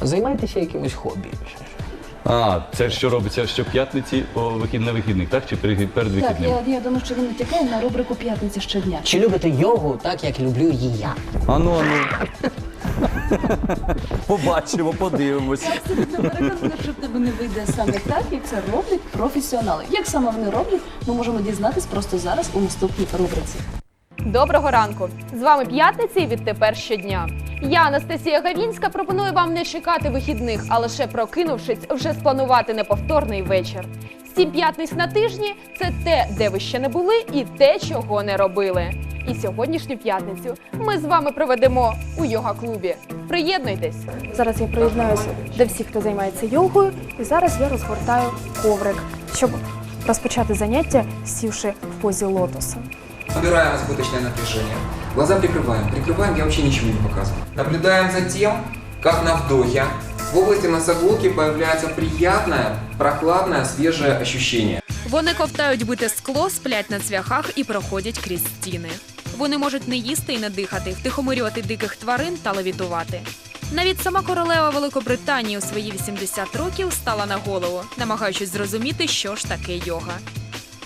Займайтеся якимось хобі. А, це що робиться щоп'ятниці по вихід на вихідних, так? Чи перед перед Так, вихідним? я, я думаю, що він натякає на рубрику п'ятниця щодня. Чи любите йогу так, як люблю її я? Ану, ану. Побачимо, подивимось. Я абсолютно переконана, що в тебе не вийде саме так, як це роблять професіонали. Як саме вони роблять, ми можемо дізнатись просто зараз у наступній рубриці. Доброго ранку! З вами п'ятниця і відтепер щодня. Я, Анастасія Гавінська, пропоную вам не чекати вихідних, а лише прокинувшись, вже спланувати неповторний вечір. Сім п'ятниць на тижні це те, де ви ще не були, і те, чого не робили. І сьогоднішню п'ятницю ми з вами проведемо у йога-клубі. Приєднуйтесь! Зараз я приєднаюся до всіх, хто займається йогою, і зараз я розгортаю коврик, щоб розпочати заняття, сівши в позі лотоса Убираем избыточное напряжение. Глаза прикрываем. Прикрываем, я вообще ничего не показываю. Наблюдаем за тем, как на вдохе в области носоглотки появляется приятное, прохладное, свежее ощущение. Вони ковтають бите скло, сплять на цвяхах і проходять крізь стіни. Вони можуть не їсти і не дихати, втихомирювати диких тварин та левітувати. Навіть сама королева Великобританії у свої 80 років стала на голову, намагаючись зрозуміти, що ж таке йога.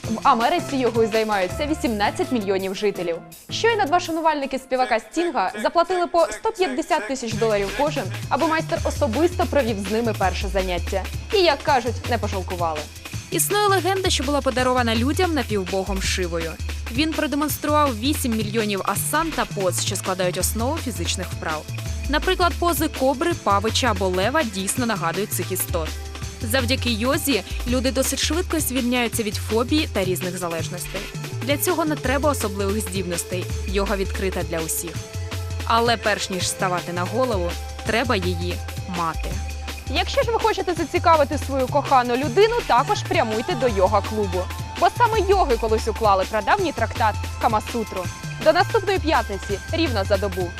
В Америці йогою займаються 18 мільйонів жителів. Щойно два шанувальники співака Стінга заплатили по 150 тисяч доларів кожен, аби майстер особисто провів з ними перше заняття. І як кажуть, не пожалкували. Існує легенда, що була подарована людям напівбогом Шивою. Він продемонстрував 8 мільйонів асан та поз, що складають основу фізичних вправ. Наприклад, пози кобри, павича або лева дійсно нагадують цих істот. Завдяки йозі люди досить швидко звільняються від фобії та різних залежностей. Для цього не треба особливих здібностей. Йога відкрита для усіх. Але перш ніж ставати на голову, треба її мати. Якщо ж ви хочете зацікавити свою кохану людину, також прямуйте до йога-клубу. Бо саме йоги колись уклали прадавній трактат Камасутру. До наступної п'ятниці, рівно за добу.